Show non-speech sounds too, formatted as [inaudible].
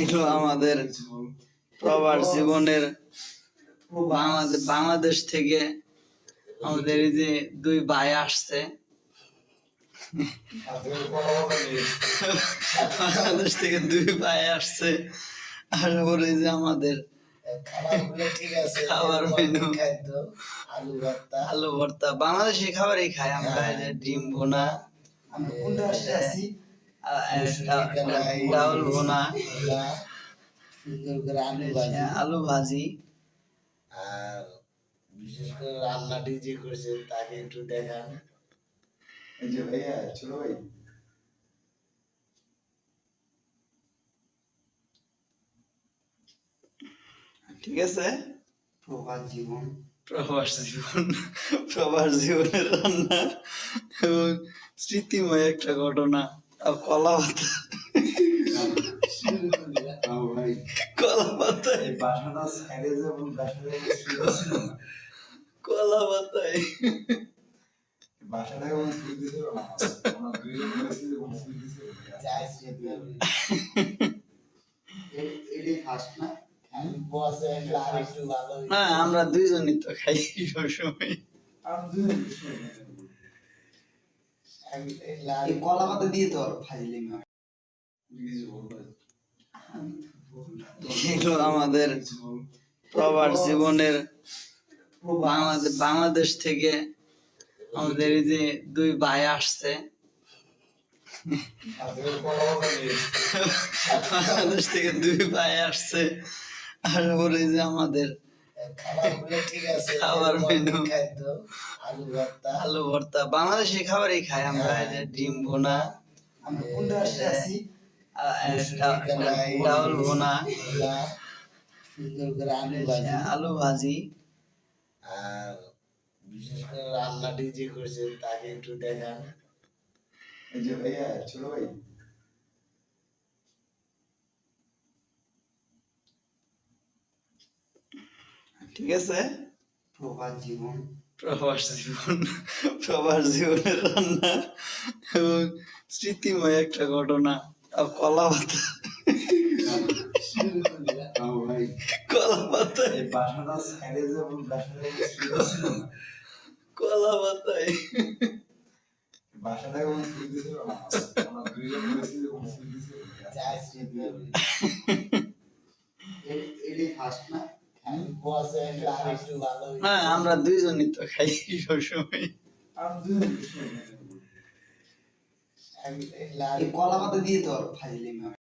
এগুলো আমাদের প্রবাস জীবনের বাংলাদেশ থেকে আমাদের এই যে দুই ভাই আসছে। বাংলাদেশ থেকে দুই ভাই আসছে। পরে এই যে আমাদের খাবার মেনু। আলু ভর্তা। বাংলাদেশি খাবারই খাই আমরা ডিম ভুনা। আমরা কোনটা আছি ডাউল ভুনা সুন্দর করে আলু ভাজি। আলু ভাজি। আর বিশেষ করে রান্নাটি যে করছে তাকে একটু দেখান। এই যে ভাইয়া ছোট ভাই। ঠিক আছে। প্রভাত জীবন। প্রবাস জীবন প্রবাস জীবনের রান্না এবং স্মৃতিময় একটা ঘটনা। আর কলা পাতা। কলা পাতায় কলা পাতায় বাসাটা কেমন আমরা। হ্যাঁ? আমরা দুইজনই তো খাই সবসময়। কলা পাতা দিয়ে তো ফাজিলিং এগুলো আমাদের প্রবাস জীবনের বাংলাদেশ থেকে আমাদের এই যে দুই ভাই আসছে। বাংলাদেশ থেকে দুই ভাই আসছে। আর এই যে আমাদের খাবার [laughs] মেনু। আলু ভর্তা। বাংলাদেশি খাবারই খাই আমরা ডিম ভুনা ডাউল ভুনা আলু ভাজি। আর বিশেষ করে রান্নাটি যে করছে তাকে একটু দেখান। এই যে ভাইয়া ছোট ভাই। ঠিক আছে? প্রভাত জীবন। প্রবাস জীবন প্রবাস জীবনের রান্না এবং স্মৃতিময় একটা ঘটনা। আর কলা পাতা কলা না? কলা পাতায় বাসাটা হ্যাঁ আমরা দুইজনই তো খাই সবসময়। কলা পাতা দিয়ে তো খাইলে হয়